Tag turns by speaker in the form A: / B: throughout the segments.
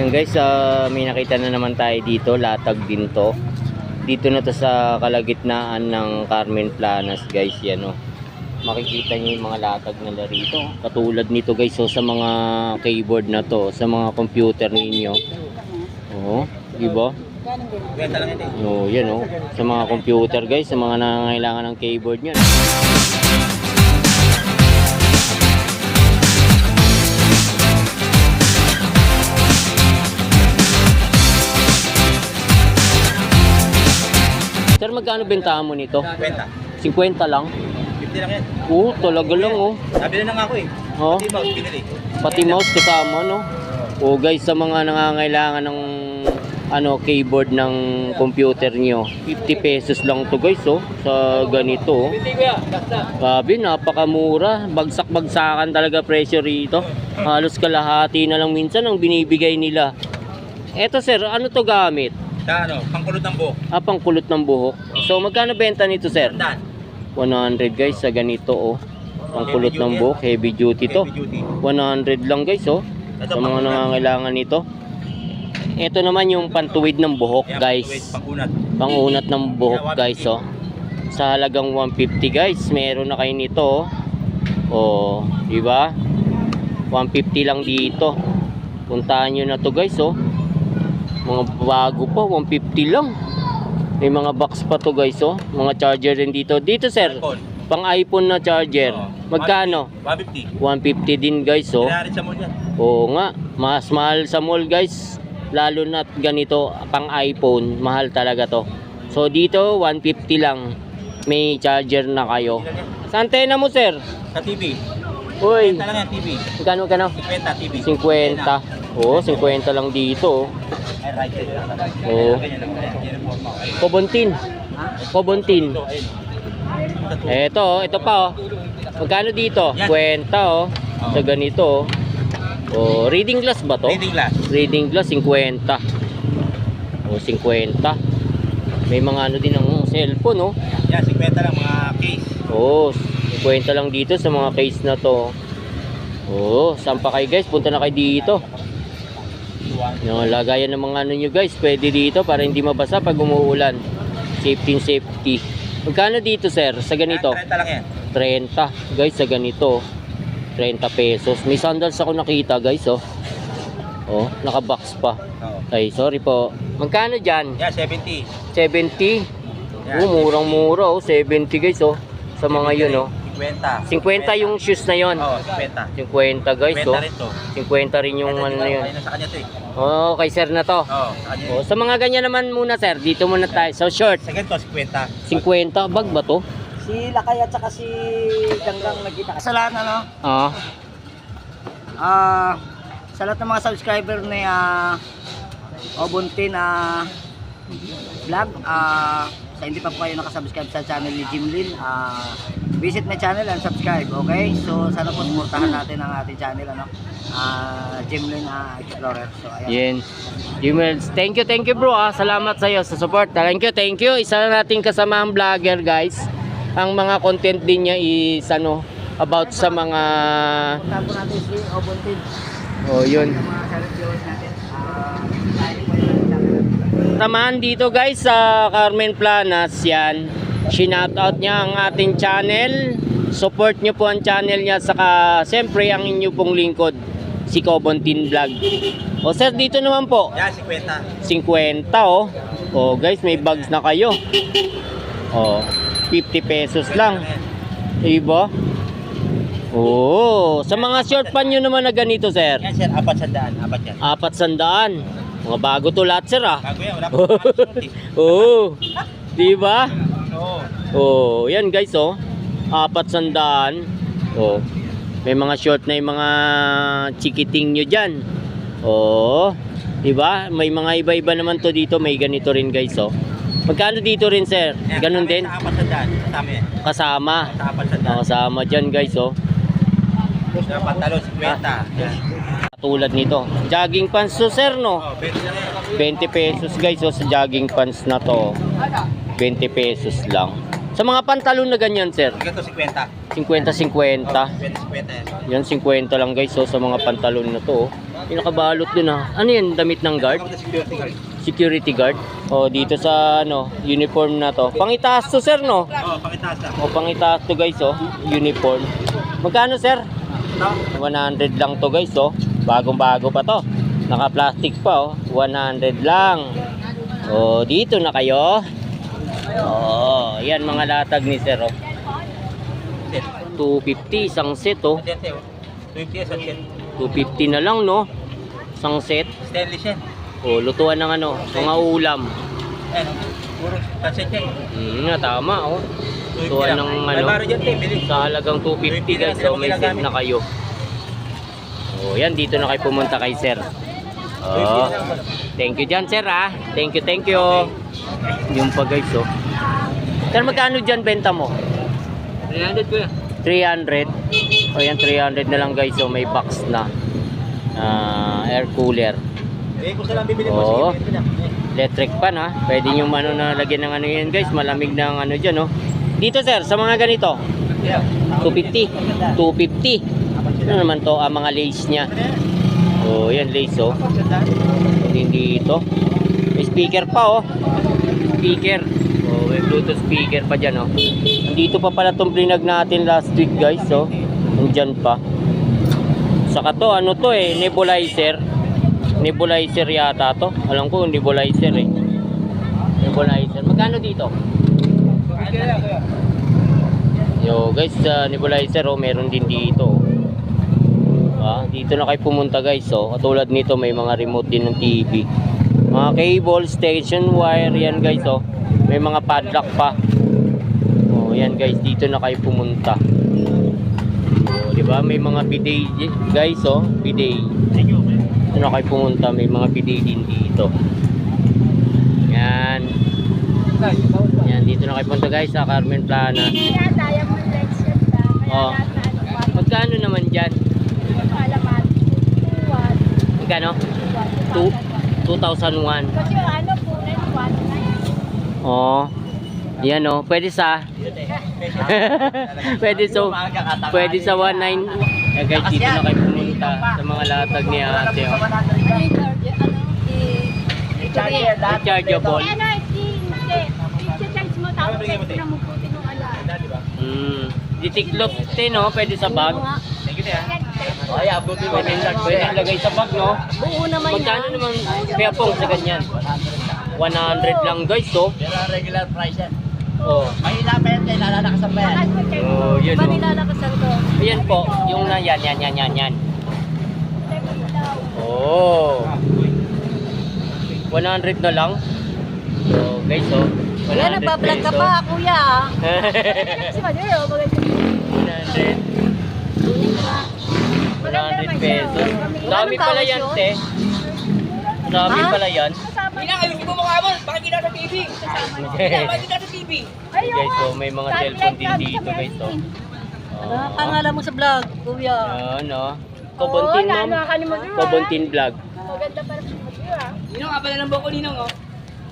A: Yan guys, ah, may nakita na naman tayo dito, latag din to. Dito na to sa kalagitnaan ng Carmen Planas guys, yan oh. Makikita niyo yung mga latag nila rito. Katulad nito guys, oh, sa mga keyboard na to, sa mga computer ninyo. Oh, di ba?
B: Benta lang ito eh.
A: Oh, yan oh. Sa mga computer guys, sa mga nangangailangan ng keyboard niyan. Sir, magkano bentahan mo nito?
B: Benta.
A: 50 lang?
B: 50 lang yan.
A: Oo, talaga lang oh.
B: Sabi na nga ako eh.
A: Oh,
B: Hindi mo, binili.
A: pati mouse kasama no? O guys, sa mga nangangailangan ng ano keyboard ng computer nyo 50 pesos lang to guys oh sa ganito oh. Sabi napakamura bagsak-bagsakan talaga presyo rito halos kalahati na lang minsan ang binibigay nila Eto sir ano to gamit
B: Sa ano, pangkulot ng buhok.
A: ah pangkulot ng buhok so magkano benta nito sir
B: Tandaan.
A: 100 guys sa ganito oh pangkulot ng buhok heavy duty to
B: Heavy duty.
A: 100 lang guys oh sa mga nangangailangan nito. Ito naman yung pantuwid ng buhok, guys.
B: wait, Pangkunat.
A: Pangunat ng buhok,
B: Yan, 150.
A: guys, oh. Sa halagang 150, guys. Meron na kayo nito, oh. Oh, di ba? 150 lang dito. Puntahan nyo na to, guys, oh. Mga bago pa, 150 lang. May mga box pa to, guys, oh. Mga charger din dito. Dito, sir.
B: iPhone.
A: Pang iPhone na charger. Magkano?
B: 150.
A: 150 din, guys, oh.
B: Sa mo yan.
A: Oo nga, mas mahal sa mall guys. Lalo na ganito pang iPhone, mahal talaga to. So dito 150 lang. May charger na kayo. Sa antena mo sir?
B: Sa TV.
A: Uy,
B: Benta lang yan, TV.
A: magkano kano?
B: 50 TV.
A: 50. Oo, 50 lang dito. Oh.
B: Ay, right side lang.
A: Oo.
B: Ganyan lang. Ayan, uniform mo. Ayun.
A: Kobontin. Kobontin.
B: Ito, ayun.
A: Oh, ito pa oh. Magkano dito?
B: Yan.
A: 50 oh. Sa ganito oh. Oh, reading glass ba to?
B: Reading glass.
A: Reading glass 50. O 50. May mga ano din ng cellphone, no?
B: Yan, 50 lang mga case.
A: Oo, 50 lang dito sa mga case na to. Oo, saan pa kayo guys? Punta na kayo dito. Yung lagayan ng mga ano nyo guys, pwede dito para hindi mabasa pag umuulan. Safety and safety. Magkano dito sir sa ganito?
B: 30 lang yan.
A: 30 guys sa ganito. 30 pesos. May sandals ako nakita guys oh. Oh, naka-box pa.
B: Oo.
A: Ay, sorry po. Magkano dyan?
B: Yan, 70.
A: 70?
B: Yan,
A: Oh, murang-mura oh. 70 guys oh. Sa mga yun oh.
B: 50.
A: 50 yung shoes na yon.
B: Oo, 50.
A: 50 guys
B: 50
A: oh.
B: rin to.
A: 50 rin yung ano na yun.
B: Ayun, sa kanya to eh.
A: Oh, kay sir na to.
B: Oo, sa kanya.
A: Oh, sa mga ganyan naman muna sir, dito muna tayo. So short,
B: Second to, 50.
A: 50 bag ba to?
C: Si Lakay at saka si Ganggang nagkita. Sa lahat ano,
A: Ah,
C: ah sa lahat ng mga subscriber ni ah Obuntin na vlog, ah sa hindi pa po kayo nakasubscribe sa channel ni Jim Lin, ah visit my channel and subscribe, okay? So sana po suportahan natin ang ating channel ano, ah Jim Lin ah, Explorer. So ayan.
A: Yan. Jimels, thank you, thank you bro ah. Salamat sa iyo sa support. Thank you, thank you. Isa na nating kasamaang vlogger guys. Ang mga content din niya is ano, about sa mga
C: natin si
A: oh yun.
C: Mga natin. Ah, tayo po yung channel.
A: Samahan dito guys sa Carmen Planas yan. Shoutout niya ang ating channel. Support niyo po ang channel niya saka siyempre ang inyo pong lingkod si Cobontin Vlog. O sir dito naman po
B: Yan, 50.
A: 50 oh. Oh guys may bags na kayo. Oh 50 pesos lang. Diba? Oo. Sa mga short pan nyo naman na ganito sir.
B: Yan, sir, apat sa daan. Apat yan.
A: Apat sandaan. Mga bago to lahat sir ah.
B: Bago yan, wala pa eh.
A: Oo. Di ba?
B: Oo.
A: Oh, yan guys oh. Apat sandaan. Oh. May mga short na yung mga chikiting nyo dyan. Oh. Di ba? May mga iba-iba naman to dito. May ganito rin guys oh. Magkano dito rin sir? Ganun
B: kasama
A: din?
B: Apat sa daan. Kasama yan.
A: Kasama.
B: Sa apat sa daan.
A: Nakasama dyan guys oh.
B: Sa pantalon, 50. Yan.
A: Katulad nito. Jogging pants to sir no?
B: Oh, 20 lang yan.
A: 20 pesos guys oh, sa jogging pants na to. 20 pesos lang. Sa mga pantalon na ganyan, sir,
B: Ganito 50.
A: 50-50.
B: 20-50 yan.
A: Yan, 50 lang guys, so, sa mga pantalon na to. oh. Yung nakabalot dun ah. Ano yan, damit ng guard?
B: Ito security guard.
A: O, dito sa, ano, uniform na to. Pangitaas to, sir, no?
B: Oo, pakitaas lang.
A: O, pangitaas to, guys, oh. Uniform. Magkano, sir?
B: Ito,
A: 100 lang to, guys, oh. Bagong-bago pa to. Naka-plastic pa, oh. 100 lang. O, dito na kayo. Oh, yan mga latag ni sir, oh.
B: set.
A: 250 isang set, oh.
B: Set, set. 20 yan sa set.
A: 250 na lang, no? Isang set.
B: Stainless yan.
A: O, lutuan ng ano, mga ulam.
B: Ayan, puro sa set yan.
A: Hmm, nga, tama, oh.
B: 20
A: Lutuan ng ano, sa halagang 250 guys, so may set na kayo. O, yan, dito na kayo pumunta kay sir. Oh, thank you dyan, sir, ah. Thank you, thank you. Yung pa, guys, oh. Sir, magkano dyan benta mo?
B: 300 ko yan.
A: 300. O, yan, 300 na lang, guys, so may box na. Ah, air cooler.
B: Eh, kung saan bibili mo. Eh,
A: Electric pan ha. Pwede nyo ano na lagyan ng ano yan guys. Malamig na ang ano dyan no. Dito sir, sa mga ganito.
B: yeah.
A: 250. 250. Ano naman to? Ang mga lace niya. Oh, yan lace oh. Hindi dito. May speaker pa oh. Speaker. Oh, may Bluetooth speaker pa dyan oh. Dito pa pala tong plinag natin last week guys oh. Nandyan pa. Saka to, ano to eh, nebulizer. Nebulizer yata to. Alam ko, nebulizer eh. Nebulizer. Magkano dito? Yo guys, sa nebulizer oh, meron din dito. Ah, dito na kayo pumunta guys oh. Katulad nito may mga remote din ng TV. Mga cable, station wire yan guys oh. May mga padlock pa. Oh, yan guys, dito na kayo pumunta. Oh, di ba? May mga bidet guys oh, bidet. Dito na kayo pumunta, may mga bidet din dito. Yan. Yan, dito na kayo pumunta guys sa Carmen Plana. Oh.
D: ano.
A: Magkano naman dyan? Magkano?
D: Two.
A: 2,001.
D: Kasi ano po one nine.
A: Oh. Yan oh, pwede sa Pwede so pwede sa 19. Eh guys, dito na kayo pumunta sa mga latag ni ate oh.
D: Ano? Ano?
C: Lahat.
A: Rechargeable.
D: Eh, ano? Hindi. Hindi. I-charge mo tapos pwede na mo putin yung ano.
A: Mm. Ditiklop din no, pwede sa bag.
B: Thank you, te, ah.
A: Oh, yeah, buti pwede, pwede lagay sa bag no.
D: Buo naman
A: Magkano naman kaya pong sa ganyan? 100 lang guys oh.
C: Pero regular price yan.
A: Oh.
C: Mahina pa yan, kaya nalalakasan pa yan.
A: Oh, yun
D: Ba
A: oh.
D: nilalakasan ko?
A: Ayan po, yung na yan, yan, yan, yan, yan. Oh. 100 na lang. So, guys, oh. 100
D: Kaya nagbablog ka
A: pesos.
D: pa, kuya. Si Madero, maganda.
A: 100.
D: Kunin ka. Maganda
A: 100
D: naman siya.
A: pesos. Dami pala yan, te. Dami pala yan.
D: Niya.
E: ayusin mo mukha mo. Bakit kita sa TV? Bakit kita sa TV?
A: Guys, oh, may mga cellphone din dito, guys, oh.
D: Mercy.
A: Oh.
D: Pangalan mo sa vlog, kuya.
A: Yan, oh. Kobontin,
D: Oo,
A: ma'am.
D: ah.
A: Kobontin vlog.
D: Maganda para sa ah.
E: Ninong, abala ng buko ninong, oh.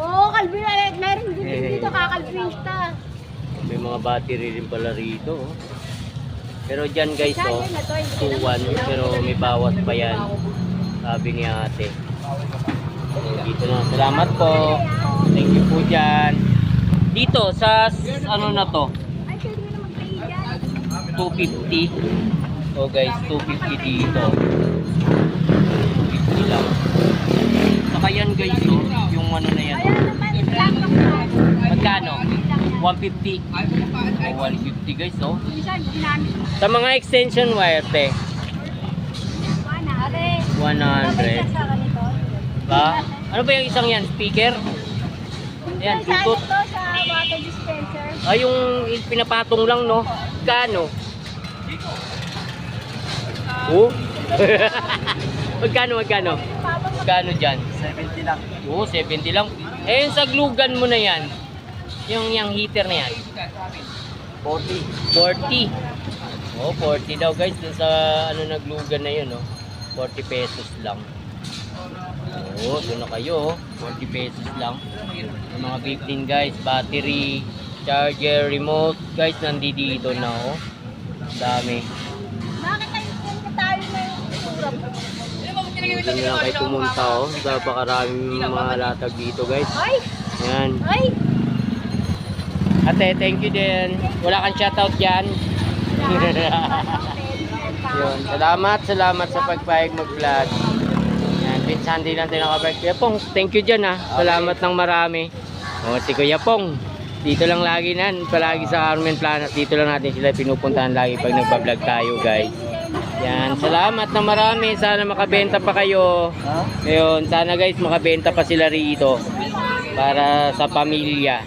D: Oo, Calvin, eh, meron din dito kakalpinta.
A: May mga battery rin pala rito, oh. Pero dyan, guys, oh.
D: Charger na to, hindi ko
A: 2-1
D: na-
A: pero may bawas pa yan sabi ni ate. So, dito na. Salamat po. Thank you po dyan. Dito sa ano na to?
D: Ay, pwede mo naman kayo dyan.
A: 250 so guys 250 dito 250 lang. Saka yan guys oh, yung ano na yan. Magkano?
D: Black yan.
A: 150 oh, 150 guys oh sa mga extension wire te
D: One, are.
A: 100
D: sa ganito.
A: ba? Ano ba yung isang yan? Speaker? Bluetooth.
D: to, sa water dispenser.
A: Ah, yung pinapatong lang, no? Kano? Oh? magkano, magkano? Magkano dyan?
C: 70 lang.
A: Oo, 70 lang. Eh, yung sa glugan mo na yan, yung, yung heater na yan,
C: 40.
A: 40. Oh, 40 daw guys, dun sa ano na glugan na yun, no? 40 pesos lang. Oo, doon na kayo, oh. 40 pesos lang. Yung mga 15 guys, battery, charger, remote. Guys, nandito na oh. Dami.
D: Bakit tayo itsura mo?
A: Dito na kayo pumunta oh. Napakaraming mga latag dito guys.
D: Ay!
A: Yan.
D: Ay!
A: Ate, thank you din. Wala kang shoutout dyan. Yun. Salamat, salamat sa pagpahig mag-vlog. Yan, din Sunday lang tayo nakabike. Kuya Pong, thank you dyan ha. Salamat ng marami. O, si Kuya Pong. Dito lang lagi nan, palagi sa Carmen Planas. Dito lang natin sila pinupuntahan lagi pag nagbablog tayo guys. Yan, salamat ng marami. Sana makabenta pa kayo.
C: Ha?
A: Ayun, sana guys makabenta pa sila rito para sa pamilya.